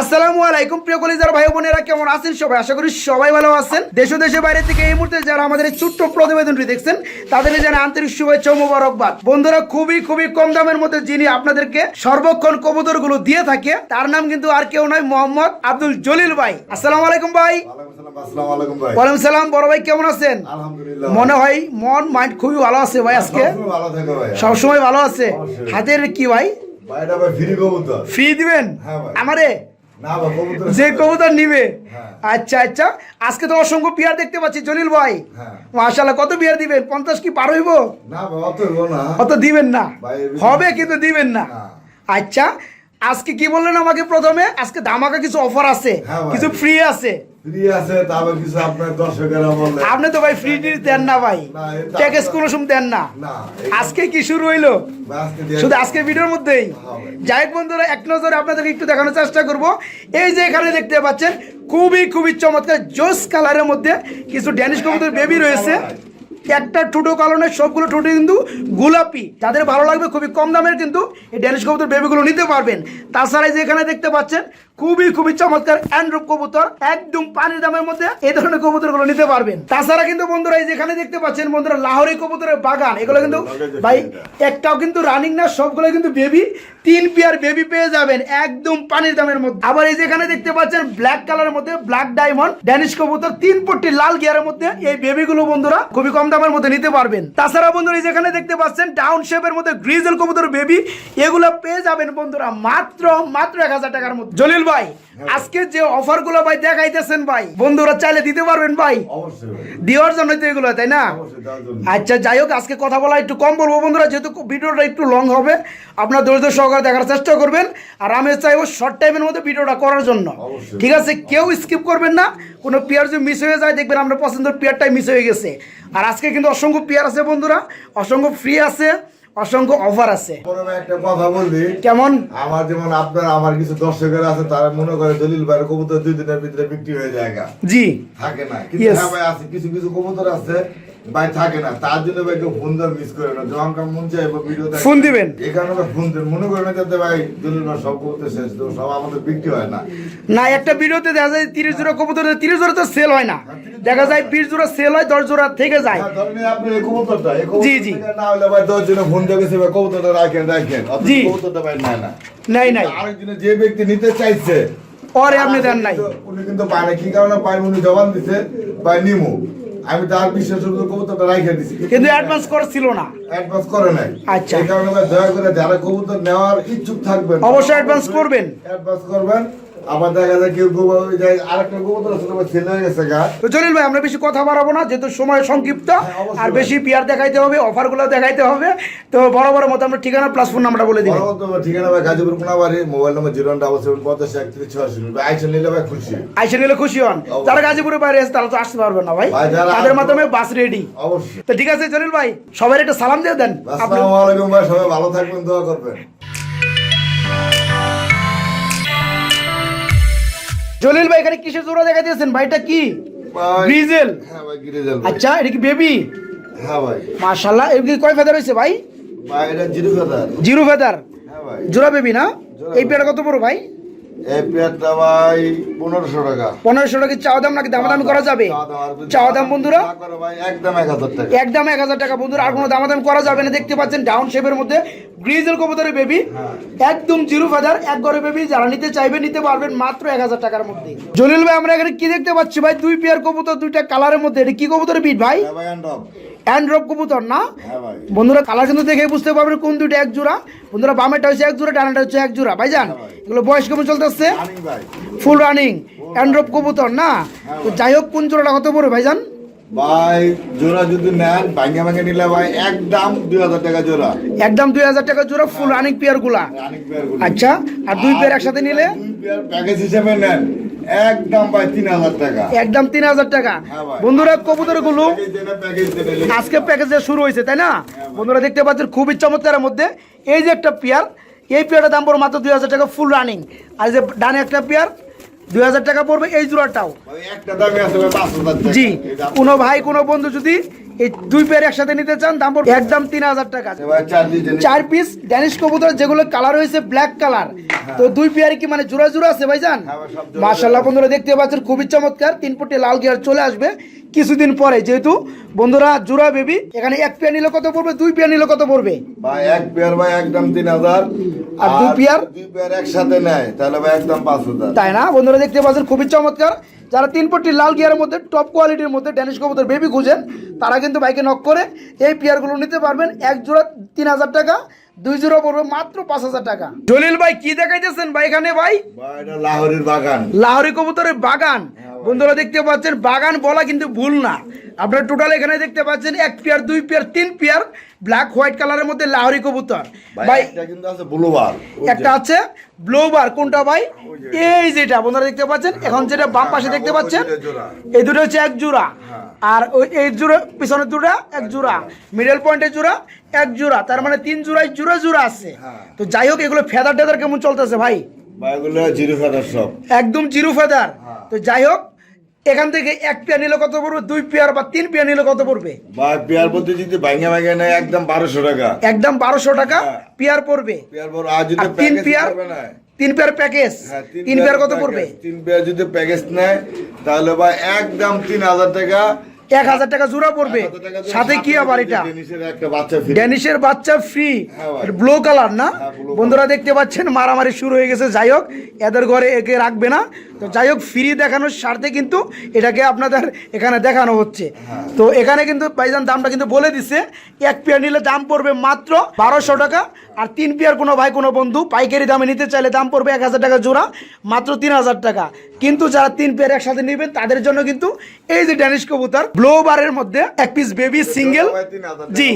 আসসালামু আলাইকুম প্রিয় কলিজার ভাই বোনেরা কেমন আছেন সবাই? আশা করি সবাই ভালো আছেন। দেশ দেশের বাইরে থেকে এই মুহূর্তে যারা আমাদের এই ছোট্ট প্রতিবেদনটি দেখছেন তাদের জানা আন্তরিক শুভেচ্ছা মোবারকবাদ। বন্ধুরা খুবই খুবই কম দামের মধ্যে যিনি আপনাদেরকে সর্বক্ষণ কবুতরগুলো দিয়ে থাকে তার নাম কিন্তু আর কেউ নয় মোহাম্মদ আব্দুল জলিল ভাই। আসসালামু আলাইকুম ভাই। ওয়ালাইকুম সালাম, বড় ভাই কেমন আছেন? মনে হয় মন মাইন্ড খুবই ভালো আছে ভাই আজকে। সবসময় ভালো আছে। হাতের কি ভাই। ফ্রি দিবেন? হ্যাঁ আমারে? যে কবুতর নিবে। হ্যাঁ। আচ্ছা আচ্ছা। আজকে তো অসংখ্য পিয়ার দেখতে পাচ্ছি জলিল ভাই। মাসাল্লাহ মাশাল্লাহ কত পিয়ার দিবেন? পঞ্চাশ কি পার হইব? না অত দিবেন না। হবে কিন্তু দিবেন না। আচ্ছা আজকে কি বললেন আমাকে প্রথমে? আজকে ধামাকা কিছু অফার আছে হ্যাঁ কিছু ফ্রি আছে। Free আছে, তারপর কিছু আপনার দর্শকেরা বললে। আপনি তো ভাই ফ্রি দেন না ভাই। প্যাকেজ কোনো সময় দেন না। আজকে কি শুরু হইল? শুধু ভিডিওর মধ্যেই। হ্যাঁ যাই বন্ধুরা এক নজরে আপনাদেরকে একটু দেখানোর চেষ্টা করব। এই যে এখানে দেখতে পাচ্ছেন খুবই খুবই চমৎকার জোস কালারের মধ্যে কিছু ড্যানিশ কবুতর বেবি রয়েছে। একটা টুটো কালনের সবগুলো টুটো কিন্তু গোলাপি। যাদের ভালো লাগবে খুবই কম দামের কিন্তু এই ড্যানিশ কবুতর বেবিগুলো নিতে পারবেন। তাছাড়া এই যে এখানে দেখতে পাচ্ছেন খুবই খুবই চমৎকার অ্যান্ড্রুপ কবুতর একদম পানির দামের মধ্যে এই ধরনের কবুতরগুলো নিতে পারবেন। তাছাড়া কিন্তু বন্ধুরা এই যেখানে দেখতে পাচ্ছেন বন্ধুরা লাহোরি কবুতরের বাগান এগুলো কিন্তু ভাই একটাও কিন্তু রানিং না সবগুলো কিন্তু বেবি তিন পেয়ার বেবি পেয়ে যাবেন একদম পানির দামের মধ্যে। আবার এই যেখানে দেখতে পাচ্ছেন ব্ল্যাক কালারের মধ্যে ব্ল্যাক ডায়মন্ড ড্যানিশ কবুতর তিন পট্টি লাল গিয়ারের মধ্যে এই বেবিগুলো বন্ধুরা খুবই কম দামের মধ্যে নিতে পারবেন। তাছাড়া বন্ধুরা এই যেখানে দেখতে পাচ্ছেন ডাউন শেপের মধ্যে গ্রিজেল কবুতর বেবি এগুলো পেয়ে যাবেন বন্ধুরা মাত্র মাত্র এক হাজার টাকার মধ্যে। জলিল ভাই আজকে যে অফারগুলো ভাই দেখাইতেছেন ভাই বন্ধুরা চাইলে দিতে পারবেন ভাই। দেওয়ার জন্য তো এগুলো তাই না। আচ্ছা যাই হোক আজকে কথা বলা একটু কম বলব বন্ধুরা যেহেতু ভিডিওটা একটু লং হবে আপনার ধৈর্য সহকারে দেখার চেষ্টা করবেন আর আমি চাইব শর্ট টাইমের মধ্যে ভিডিওটা করার জন্য। ঠিক আছে কেউ স্কিপ করবেন না কোনো পেয়ার যদি মিস হয়ে যায় দেখবেন আমরা পছন্দের পেয়ারটাই মিস হয়ে গেছে। আর আজকে কিন্তু অসংখ্য পেয়ার আছে বন্ধুরা অসংখ্য ফ্রি আছে অসংখ্য অফার আছে। একটা কথা বলবি কেমন? আমার যেমন আপনার আমার কিছু দর্শকের আছে তারা মনে করে দলিল ভাইয়ের কবুতর দুই দিনের ভিতরে বিক্রি হয়ে যায় জি। থাকে না। কিন্তু হ্যাঁ ভাই আছে কিছু কিছু কবুতর আছে ভাই থাকে না তার জন্য ভাই কেউ ফোন দেওয়া মিস করে না। যখন মন চাই ভিডিও ফোন দিবেন। এই কারণে ফোন দেন মনে করে না যাতে ভাই দলিল ভাই সব কবুতর শেষ তো সব আমাদের বিক্রি হয় না। না একটা ভিডিওতে দেখা যায় তিরিশ জোড়া কবুতর তিরিশ জোড়া তো সেল হয় না। দেখা যায় বিশ জোড়া সেল হয় দশ জোড়া থেকে যায়। হ্যাঁ, আপনি এই কবুতরটা জি, জি। না হলে ভাই দশ জনে ফোন দিয়ে গেছে ভাই কবুতরটা রাখেন। রাখেন জি। কবুতরটা ভাই নেয় না। নাই নাই। আরেকজনে যে ব্যক্তি নিতে চাইছে ওরে আপনি দেন নাই। উনি কিন্তু পায় না। কি কারণে পায় উনি জবান দিছে ভাই নিমু। আমি তার করে কবুতরটা রাইখে দিছি কিন্তু অ্যাডভান্স করা ছিল না অ্যাডভান্স করে নাই আচ্ছা। এই কারণে দয়া করে যারা কবুতর নেওয়ার ইচ্ছুক থাকবেন অবশ্যই অ্যাডভান্স করবেন। অ্যাডভান্স করবেন আবার দেখা যায় কেউ কবুতর ওই আরেকটা কবুতর আছে ভাই ছেলে হয়ে গেছে গা। তো জলিল ভাই আমরা বেশি কথা বাড়াবো না যেহেতু সময় সংক্ষিপ্ত আর বেশি পিয়ার দেখাইতে হবে অফারগুলো দেখাইতে হবে। তো বড় বড় মতো আমরা ঠিকানা প্লাস ফোন নাম্বারটা বলে দিবেন বড় ঠিকানা ভাই Gazipur Konabari mobile number zero double seven পঞ্চাশ একত্রিশ ছয়াশি আইসা নিলে ভাই খুশি। আইসে নিলে খুশি হন। যারা গাজীপুরের বাইরে আছে তারা তো আসতে পারবেন না ভাই। তাদের মাধ্যমে বাস রেডি অবশ্যই। তো ঠিক আছে জলিল ভাই সবাই একটা সালাম দিয়ে দেন। আপনি আসসালামু আলাইকুম ভাই সবাই ভালো থাকবেন দোয়া করবেন। জলিল ভাই এখানে কিসের জোড়া দেখা দিয়েছেন ভাইটা কি? ভাই- গ্রিজেল। হ্যাঁ ভাই আচ্ছা এটা কি বেবি? হ্যাঁ ভাই। মাশাল্লাহ এগুলি কয় ফেদার হয়েছে ভাই? ভাই এটা জিরো ফেদার জিরো ফেদার হ্যাঁ ভাই। জোড়া বেবি না? এই পেয়ারা কত বড় ভাই? এই পেয়ারটা ভাই পনেরোশো টাকা। পনেরোশো টাকা চাওয়া দাম নাকি দামাদামি করা যাবে? চাওয়া দাম বন্ধুরা? একদম এক হাজার টাকা। একদম এক হাজার টাকা বন্ধুরা আর কোনো দামাদামি করা যাবে না। দেখতে পাচ্ছেন ডাউন শেপের মধ্যে কবুতরের বেবি হ্যাঁ। একদম জিরো ফেদার এক বেবি যারা নিতে চাইবে নিতে পারবেন মাত্র এক হাজার টাকার মধ্যে। জলিল ভাই আমরা এখানে কি দেখতে পাচ্ছি ভাই? দুই পেয়ার কবুতর দুইটা কালারের মধ্যে। এটা কি কবুতরের বিট ভাই? হ্যাঁ রব কবুতর না হ্যাঁ বন্ধুরা কালার কিন্তু দেখে বুঝতে পারবেন কোন দুইটা এক জোড়া। বন্ধুরা বামেটা হচ্ছে এক জোড়া ডানাটা হচ্ছে এক জোড়া। ভাইজান যান এগুলো বয়স কেমন চলতেছে? ফুল রানিং অ্যান্ড্রপ কবুতর না? তো যাই হোক কোন জোড়াটা কত পড়বে ভাইজান? ভাই জোড়া যদি নেন ভাঙ্গে ভাঙ্গে নিলে ভাই একদম দুই হাজার টাকা জোড়া। একদম দুই হাজার টাকা জোড়া ফুল রানিং পেয়ারগুলা। আচ্ছা আর দুই পেয়ার একসাথে নিলে? দুই পেয়ার প্যাকেজ হিসেবে নেন। একদম ভাই তিন হাজার টাকা। একদম তিন হাজার টাকা। হ্যাঁ বন্ধুরা কবুতরগুলো আজকে প্যাকেজে শুরু হয়েছে তাই না? বন্ধুরা দেখতে পাচ্ছেন খুবই চমৎকারের মধ্যে। এই যে একটা পেয়ার এই পেয়ারটার দাম পড়বে মাত্র দুই হাজার টাকা ফুল রানিং আর এই যে ডানে একটা পেয়ার দুই হাজার টাকা পড়বে এই জোড়াটাও। হাজার টাকা। জি কোনো ভাই কোনো বন্ধু যদি এই দুই পেয়ার একসাথে নিতে চান দাম পড়বে একদম তিন হাজার টাকা। চার পিস ড্যানিশ কবুতর যেগুলো কালার হয়েছে ব্ল্যাক কালার তো দুই পেয়ারে কি মানে জোড়া জোড়া আছে ভাইজান? হ্যাঁ মার্শাল্লাহ বন্ধুরা দেখতে পাচ্ছেন খুবই চমৎকার। তিন ফুটে লাল গিয়ার চলে আসবে কিছুদিন পরে যেহেতু বন্ধুরা জোড়া বেবি এখানে এক পেয়ার নিলে কত পড়বে? দুই পেয়ার নিলে কত পড়বে? ভাই এক পেয়ার ভাই একদম তিন হাজার। আর দুই পেয়ার? দুই পেয়ার একসাথে নেয় তাহলে ভাই একদম পাঁচ হাজার। তাই না? বন্ধুরা দেখতে পাচ্ছেন খুবই চমৎকার। যারা তিন পট্টি লাল গিয়ারের মধ্যে টপ কোয়ালিটির মধ্যে ড্যানিশ কবুতর বেবি খুঁজেন, তারা কিন্তু বাইকে নক করে এই পেয়ারগুলো নিতে পারবেন। এক জোড়া তিন হাজার টাকা দুই জোড়া পড়বে মাত্র পাঁচ হাজার টাকা। জলিল ভাই কি দেখাইতেছেন ভাই এখানে ভাই? ভাই লাহোরের বাগান। লাহোরি কবুতরের বাগান। বন্ধুরা দেখতে পাচ্ছেন বাগান বলা কিন্তু ভুল না। আপনারা টোটাল এখানে দেখতে পাচ্ছেন এক পেয়ার দুই পেয়ার তিন পেয়ার ব্ল্যাক হোয়াইট কালারের মধ্যে লাহোরি কবুতর। ভাই কিন্তু আছে ব্লুবার একটা আছে ব্লোবার কোনটা ভাই? এই যেটা বন্ধুরা দেখতে পাচ্ছেন এখন যেটা বাম পাশে দেখতে পাচ্ছেন এই দুটো হচ্ছে এক জোড়া। আর ওই এই জোড়া পিছনের দুটা এক জোড়া মিডল পয়েন্টের জোড়া এক জোড়া তার মানে তিন জোড়ায় জোড়া জোড়া আছে। হ্যাঁ। তো যাই হোক এগুলো ফেদার টেদার কেমন চলতেছে ভাই? ভাই এগুলো জিরো ফেদার সব। একদম জিরো ফেদার হ্যাঁ। তো যাই হোক এখান থেকে এক পেয়ার নিলে কত পড়বে? দুই পেয়ার বা তিন পেয়ার নিলে কত পড়বে? বা পেয়ার বলতে যদি ভাঙে ভাঙে নেয় একদম বারোশো টাকা। একদম বারোশো টাকা হ্যাঁ। পেয়ার পড়বে। পেয়ার বড় আর তিন পেয়ার করবে না? তিন পেয়ার প্যাকেজ তিন পেয়ার কত পড়বে? তিন পেয়ার যদি প্যাকেজ নেয় তাহলে ভাই একদম তিন হাজার টাকা। এক হাজার টাকা জোড়া পড়বে। 1000 টাকা দিয়ে সাথে কি আবার এটা? ডেনিসের বাচ্চা ফ্রি ড্যানিশের বাচ্চা ফ্রি ব্লু কালার না? হ্যাঁ, বন্ধুরা দেখতে পাচ্ছেন মারামারি শুরু হয়ে গেছে। যাই হোক এদের ঘরে একে রাখবে না। তো যাই হোক ফ্রি দেখানোর স্বার্থে কিন্তু এটাকে আপনাদের এখানে দেখানো হচ্ছে। তো এখানে কিন্তু ভাইজান দামটা কিন্তু বলে দিছে এক পেয়ার নিলে দাম পড়বে মাত্র বারোশো টাকা আর তিন পেয়ার কোনো ভাই কোনো বন্ধু পাইকারি দামে নিতে চাইলে দাম পড়বে এক হাজার টাকা জোড়া মাত্র তিন হাজার টাকা। কিন্তু যারা তিন পেয়ার একসাথে নেবেন তাদের জন্য কিন্তু এই যে ড্যানিশ কবুতর ব্লো বারের মধ্যে এক পিস বেবি সিঙ্গেল ভাই 3000 টাকা জি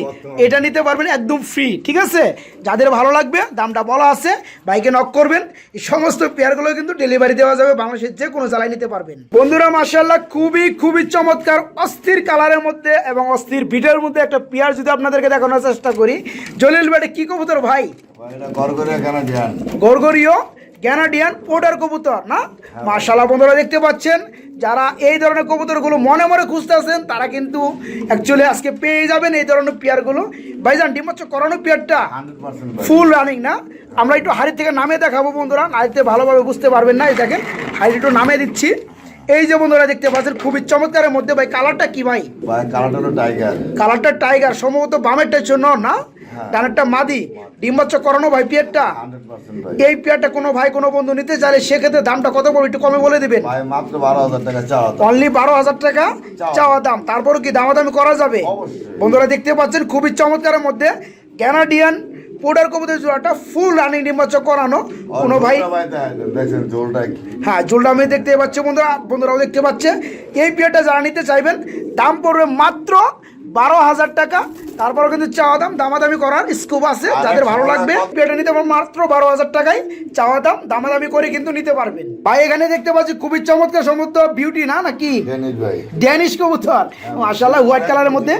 এটা নিতে পারবেন একদম ফ্রি ঠিক আছে? যাদের ভালো লাগবে দামটা বলা আছে বাইকে নক করবেন। এই সমস্ত পেয়ারগুলো কিন্তু ডেলিভারি দেওয়া যাবে বাংলাদেশের যে কোনো জ্বালায় নিতে পারবেন। বন্ধুরা মার্শাল্লাহ খুবই খুবই চমৎকার অস্থির কালারের মধ্যে এবং অস্থির ভিটের মধ্যে একটা পেয়ার যদি আপনাদেরকে দেখানোর চেষ্টা করি। জলিল বেটে কি কবুতর ভাই? ভাই গ্যানাডিয়ান পোটার কবুতর না? মার্শাল্লাহ বন্ধুরা দেখতে পাচ্ছেন যারা এই ধরনের কবুতরগুলো মনে মনে খুঁজতেছেন তারা কিন্তু অ্যাকচুয়ালি আজকে পেয়ে যাবেন এই ধরনের পেয়ারগুলো। ভাইজান ডিমাচ্ছ করানো পেয়ারটা? ফুল রানিং না? আমরা একটু হাড়ি থেকে নামে দেখাবো বন্ধুরা নাড়িতে ভালোভাবে বুঝতে পারবেন না এই দেখেন হাড়ি একটু নামে দিচ্ছি। এই যে বন্ধুরা দেখতে পাচ্ছেন খুবই চমৎকারের মধ্যে ভাই কালারটা কি ভাই? কালারটা টাইগার কালারটা টাইগার সম্ভবত বামেরটা জন্য না? হ্যাঁ। ডানেরটা মাদি ডিম্বাচ্ছ করানো ভাই পেয়ারটা এই পেয়ারটা কোনো ভাই কোনো বন্ধু নিতে চাইলে সেক্ষেত্রে দামটা কত পড়বে একটু কমে বলে দেবেন। মাত্র বারো হাজার টাকা চাওয়া অনলি বারো হাজার টাকা চাওয়া। দাম। তারপরও কি দামাদামি করা যাবে? বন্ধুরা দেখতে পাচ্ছেন খুবই চমৎকারের মধ্যে ক্যানাডিয়ান পোডার কবুতর জোড়াটা ফুল রানিং ডিম্বাচ্ছ করানো। কোনো ভাই হ্যাঁ জোলটা আমি দেখতে পাচ্ছি বন্ধুরা বন্ধুরাও দেখতে পাচ্ছে। এই পেয়ারটা যারা নিতে চাইবেন দাম পড়বে মাত্র বারো হাজার টাকা। তারপরে কিন্তু চাওয়া দাম দামাদামি করার স্কোপ আছে। যাদের ভালো লাগবে পেয়ারটা নিতে পারবেন মাত্র বারো হাজার টাকায়। চাওয়া দাম দামাদামি করে কিন্তু নিতে পারবেন। ভাই এখানে দেখতে পাচ্ছি খুবই চমৎকার সমুদ্র বিউটি না নাকি? ড্যানিশ কবুতর। মাশাআল্লাহ হোয়াইট কালারের মধ্যে।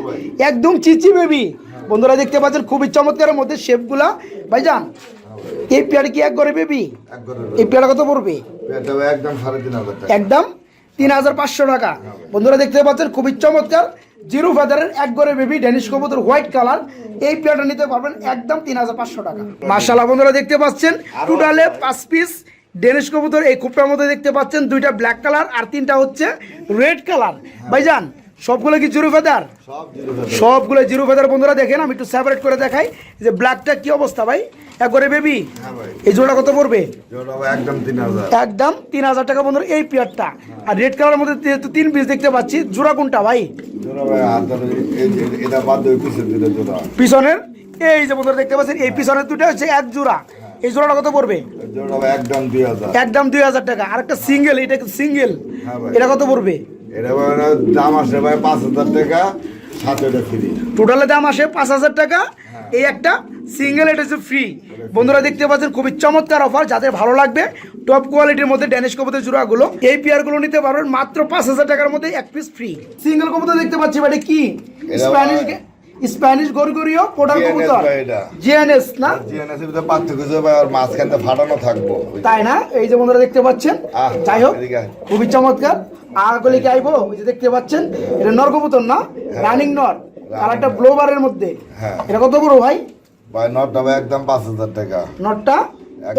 একদম চিচি বেবি বন্ধুরা দেখতে পাচ্ছেন খুবই চমৎকারের মধ্যে শেপগুলা ভাইজান এই পেয়ার কি এক করে বেবি এই পেয়ারটা কত পড়বে? এটা একদম তিন হাজার টাকা। একদম তিন হাজার পাঁচশো টাকা। বন্ধুরা দেখতে পাচ্ছেন খুবই চমৎকার। জিরো ফেদারের এক গড়ে বেবি ড্যানিশ কবুতর হোয়াইট কালার। এই পেয়ারটা নিতে পারবেন একদম তিন হাজার পাঁচশো টাকা। মার্শাল্লাহ বন্ধুরা দেখতে পাচ্ছেন টোটালে পাঁচ পিস ডেনিশ কবুতর এই কুপটার মধ্যে দেখতে পাচ্ছেন দুইটা ব্ল্যাক কালার আর তিনটা হচ্ছে রেড কালার। ভাইজান সবগুলো কি জিরো ফেদার? Zero feather. সবগুলো জিরো ফেদার বন্ধুরা দেখেন আমি একটু সেপারেট করে দেখাই যে ব্ল্যাকটা কি অবস্থা ভাই? এক করে বেবি হ্যাঁ এই জোড়া কত পড়বে? একদম তিন হাজার। টাকা বন্ধুরা এই পেয়ারটা। আর রেড কালারের মধ্যে তিন পিস দেখতে পাচ্ছি জোড়া কোনটা ভাই? পিছনের? এই যে বন্ধুরা দেখতে পাচ্ছেন এই পিছনের দুটো হচ্ছে এক জোড়া। এই জোড়াটা কত পড়বে? একদম দুই হাজার। টাকা। আর একটা সিঙ্গেল এটা সিঙ্গেল হ্যাঁ এটা কত পড়বে? এটা দাম আসে ভাই পাঁচ হাজার টাকা। টোটালে দাম আসে পাঁচ হাজার টাকা। এই একটা সিঙ্গেল এটা হচ্ছে ফ্রি বন্ধুরা দেখতে পাচ্ছেন খুবই চমৎকার অফার যাদের ভালো লাগবে টপ কোয়ালিটির মধ্যে ড্যানিশ কবুতর জোড়াগুলো এই পেয়ারগুলো নিতে পারবেন মাত্র পাঁচ হাজার টাকার মধ্যে এক পিস ফ্রি সিঙ্গেল কবুতর দেখতে পাচ্ছি বাড়ি কি? স্প্যানিশ স্প্যানিশ গরগরিও পোটার GNS কবুতর। জিএনএস না? জিএনএসের ভিতরে পার্থক্য আছে ভাই আর মাঝখানটা ফাটানো থাকব। তাই না? এই যে বন্ধুরা দেখতে পাচ্ছেন যাই হোক খুবই চমৎকার। আর গলি কি আইবো? ওই যে দেখতে পাচ্ছেন এটা নর কবুতর না? রানিং নর। কালারটা ব্লোবারের মধ্যে। হ্যাঁ। এটা কত বড় ভাই? ভাই নটটা ভাই একদম পাঁচ হাজার টাকা। নটটা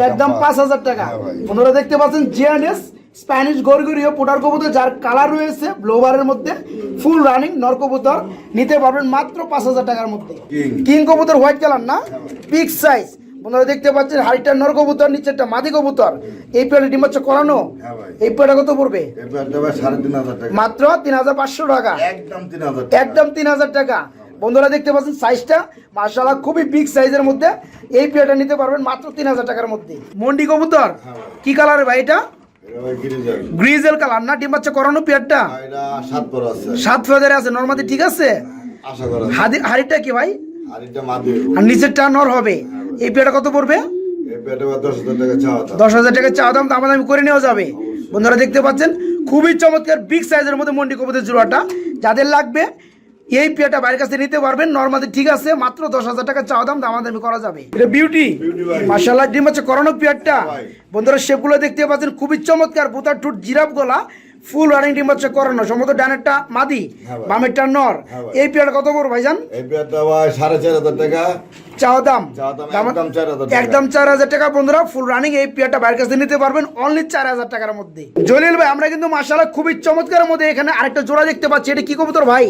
একদম পাঁচ। হাজার টাকা। হ্যাঁ। আপনারা দেখতে পাচ্ছেন জিএনএস স্প্যানিশ গরগরীয় পোটার কবুতর যার কালার রয়েছে ব্লোবারের মধ্যে ফুল রানিং নর কবুতর নিতে পারবেন মাত্র পাঁচ হাজার টাকার মধ্যে। কিং। কবুতর হোয়াইট কালার না পিক সাইজ আপনারা দেখতে পাচ্ছেন হাড়িটা নর কবুতর নিচে একটা মাদি কবুতর। এই পেয়ারে ডিম হচ্ছে করানো। হ্যাঁ এই পেয়ারটা কত পড়বে? মাত্র তিন হাজার পাঁচশো টাকা। একদম তিন হাজার টাকা। বন্ধুরা দেখতে পাচ্ছেন সাইজটা মার্শাল্লাহ খুবই বিগ সাইজের মধ্যে। এই পেয়ারটা নিতে পারবেন মাত্র তিন হাজার টাকার মধ্যে। মন্ডি কবুতর কি কালারের ভাই এটা? গ্রিজেল কালার না ডিম বাচ্চা করানো পেয়ারটা? সাত ফেদারে আছে নর্মাদি ঠিক আছে? হাড়িটা কি ভাই? আর নিচেরটা নর হবে। এই পেয়ারটা কত পড়বে? দশ হাজার টাকা চাওয়া দাম। চা দাম দামাদামি করে নেওয়া যাবে। বন্ধুরা দেখতে পাচ্ছেন খুবই চমৎকার বিগ সাইজের মধ্যে মন্ডি কবুতর জোড়াটা। যাদের লাগবে এই পেয়ারটা বাইরের কাছে নিতে পারবেন। নর্মালি ঠিক আছে মাত্র দশ হাজার টাকা চাওয়া দাম দামাদামি করা যাবে। এটা বিউটি মার্শাল আর্ট ডিম আছে করানো পেয়ারটা। বন্ধুরা সেগুলো দেখতে পাচ্ছেন খুবই চমৎকার। বুতার টুট জিরাপ গলা। ফুল রানিং ডিম হচ্ছে করানো সম্ভবত ডানেরটা মাদি হ্যাঁ বামেরটা নর। হ্যাঁ এই পেয়ার কত বড় ভাইজান? এই প্যান্টটা ভাই সাড়ে চার হাজার টাকা। চাওয়া দাম। একদম 4,000 টাকা। চার হাজার টাকা। বন্ধুরা ফুল রানিং এই পেয়ারটা বাইরের কাছে নিতে পারবেন অনলি চার হাজার টাকার মধ্যে। জলিল ভাই আমরা কিন্তু মাসালা খুবই চমৎকারের মধ্যে এখানে আরেকটা জোড়া দেখতে পাচ্ছি। এটা কি কবুতর ভাই?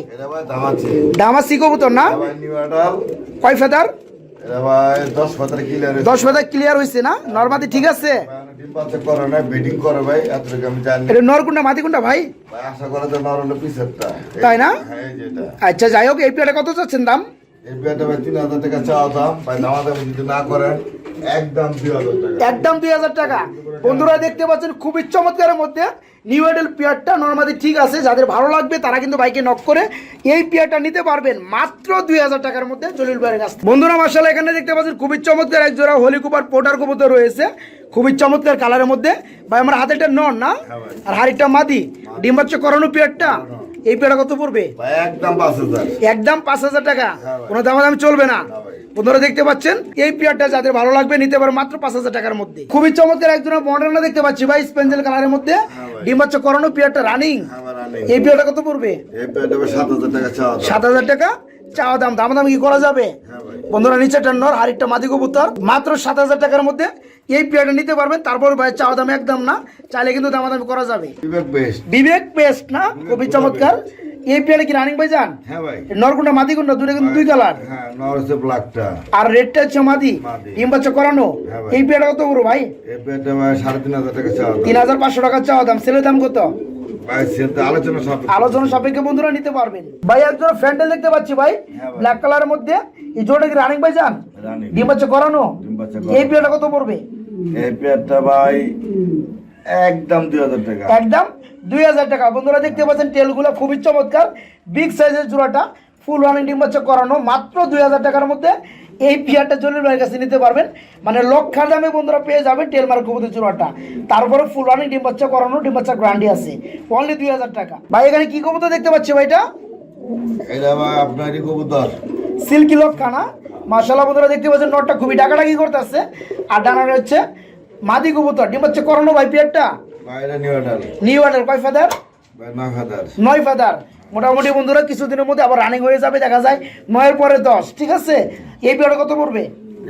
দামাসি কবুতর না? কয় ফেদার? দশ ক্লিয়ার হয়েছে। না? নর্মাদি ঠিক আছে? এটা নরকুন্ডা ভাই? তাই না? হ্যাঁ আচ্ছা যাই হোক এই পেয়ারটা কত চাচ্ছেন দাম? এই প্যান্টটা ভাই তিন হাজার টাকা চাওয়া দাম। ভাই দামা দাম যদি না করেন একদম দুই হাজার টাকা। একদম দুই হাজার টাকা। বন্ধুরা দেখতে পাচ্ছেন খুবই চমৎকারের মধ্যে নিউ এডেল পেয়ারটা নর্মালি ঠিক আছে যাদের ভালো লাগবে তারা কিন্তু বাইকে নক করে এই পেয়ারটা নিতে পারবেন মাত্র দুই হাজার টাকার মধ্যে জলিল ভাইয়ের কাছ বন্ধুরা মাসাল এখানে দেখতে পাচ্ছেন খুবই চমৎকার এক জোড়া হোলি কুপার পোটার কবুতর রয়েছে খুবই চমৎকার কালারের মধ্যে। ভাই আমার হাতেরটা নন না? আর হাড়িটা মাদি? ডিম বাচ্চা করানো পেয়ারটা এই পেয়ারটা কত পড়বে? একদম পাঁচ হাজার। টাকা? হ্যাঁ। কোনো দামাদামি চলবে না। বন্ধুরা দেখতে পাচ্ছেন এই পেয়ারটা যাদের ভালো লাগবে নিতে পারে মাত্র পাঁচ হাজার টাকার মধ্যে। খুবই চমৎকার একজন মডেলটা দেখতে পাচ্ছি ভাই স্পেঞ্জেল কালারের মধ্যে। হ্যাঁ। ডিম বাচ্চা করানো পিয়ারটা রানিং এই পেয়ারটা কত পড়বে? সাত হাজার টাকা চাওয়া দাম। দাম। দামাদামি কি করা যাবে? হ্যাঁ বন্ধুরা নিচে টান্নর হারিটা মাদি কবুতর। মাত্র সাত হাজার টাকার মধ্যে এই পেয়ারটা নিতে পারবেন তারপর ভাই চাওয়া দাম একদম না চাইলে কিন্তু দামাদামি করা যাবে। বিবেক বেস্ট বিবেক পেস্ট না? খুবই চমৎকার। এই পেয়ারটা কি রানিং ভাই যান হ্যাঁ ভাই। নরকুন্ডা মাদি কোনটা দুটো কিন্তু দুই কালার হ্যাঁ নর হচ্ছে ব্ল্যাকটা আর রেডটা হচ্ছে মাদি। ডিম বাচ্চা করানো। হ্যাঁ এই পেয়ারটা কত বড় ভাই? এই প্যান্টটা ভাই সাড়ে তিন হাজার টাকা চাওয়া তিন হাজার পাঁচশো টাকা চাওয়া দাম। সেলের দাম কত? আলোচনা সাপেক্ষে। বন্ধুরা নিতে পারবেন। ভাই একজন ফ্যান্ডেল দেখতে পাচ্ছি ভাই হ্যাঁ ব্ল্যাক কালারের মধ্যে। এই কি রানিং ভাই যান ডিম বাচ্চা করানো? এই করানো। কত পড়বে? এই প্যান্টটা ভাই একদম দুই হাজার টাকা। একদম দুই হাজার টাকা। বন্ধুরা দেখতে পাচ্ছেন টেলগুলো খুবই চমৎকার। বিগ সাইজের জোড়াটা ফুল রানিং ডিম বাচ্চা করানো মাত্র দুই হাজার টাকার মধ্যে এই পিয়ারটা জলিল ভাইয়ের কাছে নিতে পারবেন। মানে লক্ষার দামে বন্ধুরা পেয়ে যাবেন টেল মার্ক কবুতর জোড়াটা তারপরে ফুল রানিং ডিম বাচ্চা করানো ডিম বাচ্চা গ্রান্ডি আছে। অনলি দুই হাজার টাকা। ভাই এখানে কি কবুতর দেখতে পাচ্ছি ভাইটা? এটা ভাই আপনারই কবুতর। সিল্কি লক্ষানা মার্শাল্লাহ বন্ধুরা দেখতে পাচ্ছেন নটটা খুবই ডাকাডাকি করতেছে। আর ডানার হচ্ছে মাদি কবুতর। ডিম হচ্ছে করানো ভাই পিয়ারটা নিউ অর্ডার। কয় ফাদার? ভাই নয় ফাদার। মোটামুটি বন্ধুরা কিছুদিনের মধ্যে আবার রানিং হয়ে যাবে দেখা যায় নয়ের পরে দশ ঠিক আছে? এই পেয়ারটা কত পড়বে?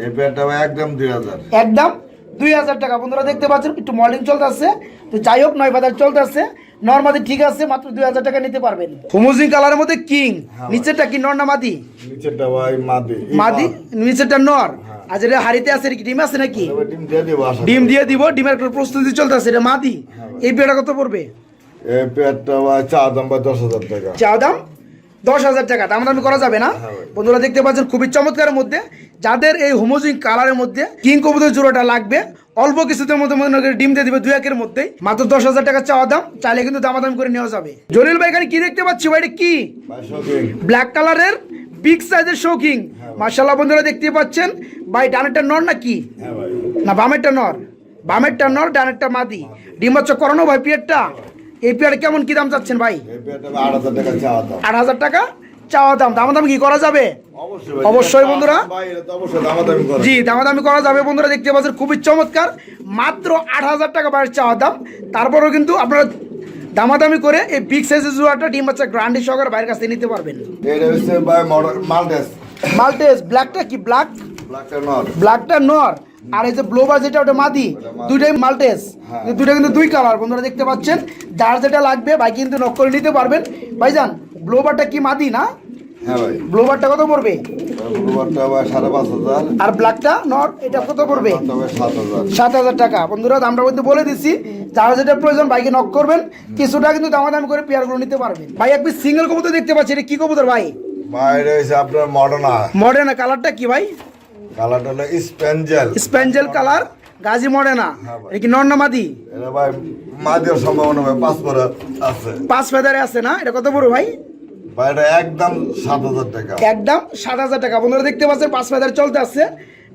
এই ভাই একদম দুই হাজার। একদম দুই হাজার টাকা। বন্ধুরা দেখতে পাচ্ছেন একটু মর্নিং চলতেছে। তো যাই হোক নয় ফাদার চলতেছে। নর্মাদি ঠিক আছে মাত্র দুই হাজার টাকা নিতে পারবেন। হুমুজিং কালারের মধ্যে কিং হ্যাঁ। নিচেরটা কি নর না মাদি? নিচেরটা ভাই মাদি। মাদি নিচেরটা নর। আর যেটা হাড়িতে আছে ডিম আছে নাকি? ডিম দিয়ে দেবো আশা ডিম দিয়ে দিব ডিমের একটা প্রস্তুতি চলতেছে এটা মাদি। এই পেয়ারটা কত পড়বে? এই প্যান্টটা ভাই চা দাম দশ হাজার টাকা। চা দাম দশ হাজার টাকা দাম দামি করা যাবে না। হ্যাঁ বন্ধুরা দেখতে পাচ্ছেন খুবই চমৎকারের মধ্যে যাদের এই হোমোজিং কালারের মধ্যে কিং কবুতর জোড়াটা লাগবে অল্প কিছুদের মধ্যে মনে করে ডিম দিয়ে দিবে দুই একের মধ্যে মাত্র দশ হাজার টাকা চাওয়া দাম চাইলে কিন্তু দামাদামি করে নেওয়া যাবে। জলিল ভাই এখানে কি দেখতে পাচ্ছি ভাই? কি? ব্ল্যাক কালারের বিগ সাইজের শৌকিং মার্শাল্লাহ বন্ধুরা দেখতে পাচ্ছেন। ভাই ডানেরটা নর না কি হ্যাঁ না বামেরটা নর। বামেরটা নর ডানেরটা মাদি। ডিম হচ্ছে করানো ভাই পিয়ারটা? এই পিয়ার কেমন কি দাম চাচ্ছেন ভাই? আট হাজার টাকা? চাওয়া দাম দামাদামি কি করা যাবে? অবশ্যই বন্ধুরা। জি দামাদামি করা যাবে বন্ধুরা দেখতে পাচ্ছেন খুবই চমৎকার। মাত্র আট হাজার টাকা বাইরের চাওয়া দাম। তারপরেও কিন্তু আপনারা দামাদামি করে এই বিগ সাইজের জোড়াটা ডিম বাচ্চা গ্রান্ডি সহকারে বাইরের কাছ থেকে নিতে পারবেন। মাল্টেস ব্ল্যাকটা কি ব্ল্যাক ব্ল্যাকটা ব্ল্যাকটা নর। আর এই যে ব্লোবার যেটা ওটা মাদি। দুইটাই মাল্টেস হ্যাঁ। দুইটা কিন্তু দুই কালার বন্ধুরা দেখতে পাচ্ছেন। যার যেটা লাগবে ভাই কিন্তু নক করে নিতে পারবেন। ভাইজান ব্লোবারটা কি মাদি না? হ্যাঁ ভাই। ব্লোবারটা কত পড়বে? ব্লুবারটা সাড়ে পাঁচ হাজার। আর ব্ল্যাকটা এটা কত পড়বে? সাত হাজার। টাকা। বন্ধুরা দামটা কিন্তু বলে দিচ্ছি। যারা যেটা প্রয়োজন বাইকে নক করবেন। কিছুটা কিন্তু দামাদামি করে পেয়ারগুলো নিতে পারবেন। ভাই সিঙ্গেল কবুতর দেখতে পাচ্ছি। এটা কি কবুতর ভাই? বাইরে আপনার মডার্না মডার্না কালারটা কি ভাই? কালারটা হলো স্পেঞ্জেল স্প্যাঞ্জেল কালার গাজি মডার্না হ্যাঁ ভাই। এটা কি নর মাদি? এটা ভাই মাদির সম্ভাবনা ভাই পাঁচ করে আছে। পাঁচ ফেদারে আছে না? এটা কত বড় ভাই? একদম সাত হাজার টাকা। একদম সাত হাজার টাকা। বন্ধুরা দেখতে পাচ্ছেন পাঁচ ফেদার চলতে আসছে।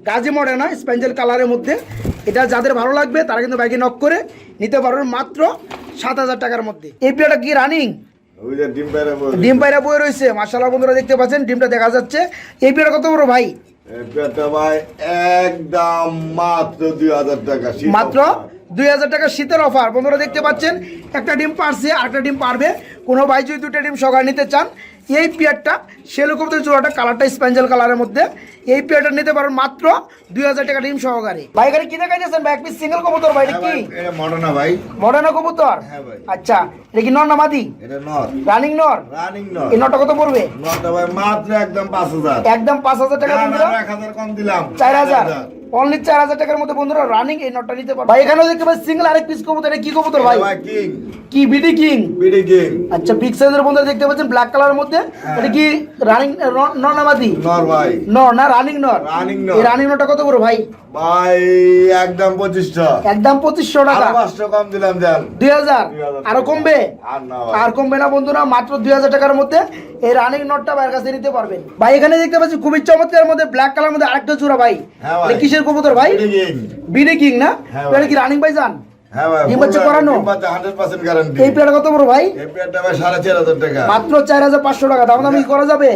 গাজি মডার্না স্প্যাঞ্জেল কালারের মধ্যে। এটা যাদের ভালো লাগবে তারা কিন্তু বাইকে নক করে নিতে পারবেন মাত্র সাত হাজার টাকার মধ্যে। এই প্লেটা কি রানিং ডিম পায়রা বই রয়েছে। মার্শাল্লাহ বন্ধুরা দেখতে পাচ্ছেন ডিমটা দেখা যাচ্ছে। এই পেয়ারা কত বড় ভাই? ভাই একদম মাত্র দুই হাজার টাকা। মাত্র। দুই হাজার টাকা শীতের অফার। বন্ধুরা দেখতে পাচ্ছেন একটা ডিম পারছে আরেকটা ডিম পারবে। কোনো ভাই যদি দুটা ডিম সকাল নিতে চান এই পেয়ারটা কবুতর জোড়াটা কালারটা স্পেঞ্জেল কালারের মধ্যে। এই পেয়ারটা নিতে পারেন মাত্র দুই হাজার টাকা ডিম সহকারে। ভাই এখানে কি দেখাইতেছেন ব্যাক পিস সিঙ্গেল কবুতর ভাই হ্যাঁ কি? ভাই, মডার্না ভাই। মডার্ন কবুতর? হ্যাঁ ভাই। আচ্ছা এটা কি নর না মাদি? এটা নট রানিং নর? রানিং নর। এই নটা কত পড়বে? নটটা ভাই মাত্র একদম পাঁচ হাজার। একদম পাঁচ হাজার টাকা বন্ধুরা। এক হাজার কম দিলাম। চার হাজার। অনলি চার হাজার টাকার মধ্যে বন্ধুরা রানিং এই নটটা নিতে পারবে। ভাই এখানেও দেখতে পাচ্ছি সিঙ্গেল আরেক পিস কবুতর এটা কি কবুতর ভাই? ভাই কি বিডি কিং বিডি কিং আচ্ছা বিগ সাইজের বন্ধুরা দেখতে পাচ্ছেন ব্ল্যাক কালারের মধ্যে। হ্যাঁ। এটা কি রানিং ননামাদি নর ভাই। নর না রানিং নর? রানিং নর। এই রানিং নরটা কত বড় ভাই? ভাই একদম পঁচিশশো। একদম পঁচিশশো টাকা। পাঁচশো কম দিলাম দেন। দুই হাজার। আরও কমবে? আর। কমবে না বন্ধুরা মাত্র দুই হাজার টাকার মধ্যে এই রানিং নটটা বাইরের কাছে নিতে পারবেন। ভাই এখানে দেখতে পাচ্ছি খুবই চমৎকার মধ্যে ব্ল্যাক কালার মধ্যে আরেকটা চূড়া ভাই। হ্যাঁ কিসের কবুতর ভাই? বিনে কিং না? হ্যাঁ এটা কি রানিং ভাই যান হ্যাঁ ভাই ডিম বাচ্চা করানো? হান্ড্রেড পার্সেন্ট গ্যারান্টি এই পেয়ারটা কত বড় ভাই? এই পেয়ারটা ভাই সাড়ে চার হাজার টাকা। মাত্র চার হাজার পাঁচশো টাকা দাম দামি করা যাবে?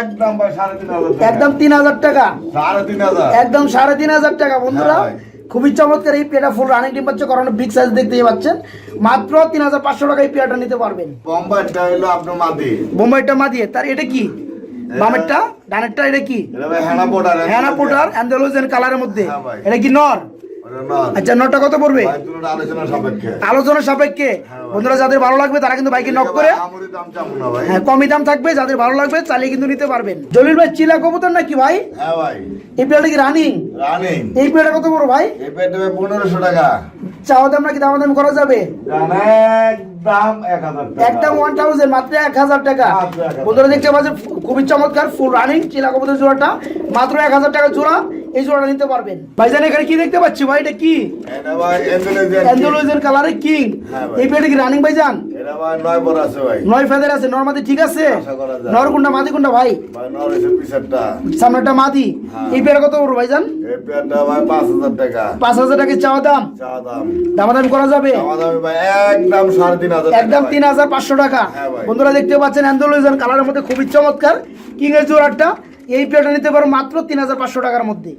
একদম ভাই সাড়ে তিন হাজার একদম তিন হাজার টাকা। সাড়ে তিন হাজার। একদম সাড়ে তিন হাজার টাকা বন্ধুরা। হ্যাঁ খুবই চমৎকার এই পেয়ারটা ফুল রানিং ডিম পাচ্ছে করানো বিগ সাইজ দেখতে পাচ্ছেন। মাত্র তিন হাজার পাঁচশো টাকা এই পেয়ারটা নিতে পারবেন। বোম্বাইটা হলো আপনার মাদি। বোম্বাইটা মা দিয়ে তার এটা কি? বামেরটা? ডানেরটা এটা কি? হ্যানা পোটার। হ্যানা পোটার অ্যান্ডালোজেন কালারের মধ্যে। হ্যাঁ এটা কি নর? আচ্ছা কত পড়বে? আলোচনা সাপেক্ষে। হ্যাঁ। বন্ধুরা যাদের ভালো লাগবে তারা কিন্তু বাইকে নক করে হ্যাঁ কমই দাম থাকবে যাদের ভালো লাগবে চালিয়ে কিন্তু নিতে পারবেন। জলিল ভাই চিলা কবুতর নাকি ভাই? হ্যাঁ এই কি রানিং এই কত বড় ভাই? পনেরোশো টাকা। চাওয়া দাম নাকি দাম দাম করা যাবে? একদম ওয়ান থাউজেন্ড মাত্র এক হাজার টাকা। মাত্র 1000 বন্ধুরা দেখতে পাচ্ছেন খুবই চমৎকার ফুল রানিং চিলা কবুতর জোড়াটা। মাত্র এক হাজার টাকা জোড়া। এই জোড়াটা নিতে পারবেন। ভাইজান এখানে কি দেখতে পাচ্ছি? ভাই এটা কি? কালারে কিং এই পেয়ারটা কি রানিং ভাইজান? নয় বড় আছে নয় ফেদার আছে নর্মাদি ঠিক আছে। নরকুন্ডা মাদি কুন্ডা ভাই? সামনেটা মাদি। হ্যাঁ। এই পেয়ারা কত বড় ভাইজান? এই পেয়ারটা ভাই পাঁচ হাজার টাকা। চাওয়া দাম? দামাদামি করা যাবে? একদম তিন হাজার পাঁচশো টাকা। হ্যাঁ বন্ধুরা দেখতে পাচ্ছেন অ্যান্ডোলয়েজের কালারের মধ্যে খুবই চমৎকার। কিং এর জোড়াটা এই পেয়ারটা নিতে পারো মাত্র তিন হাজার পাঁচশো টাকার মধ্যে।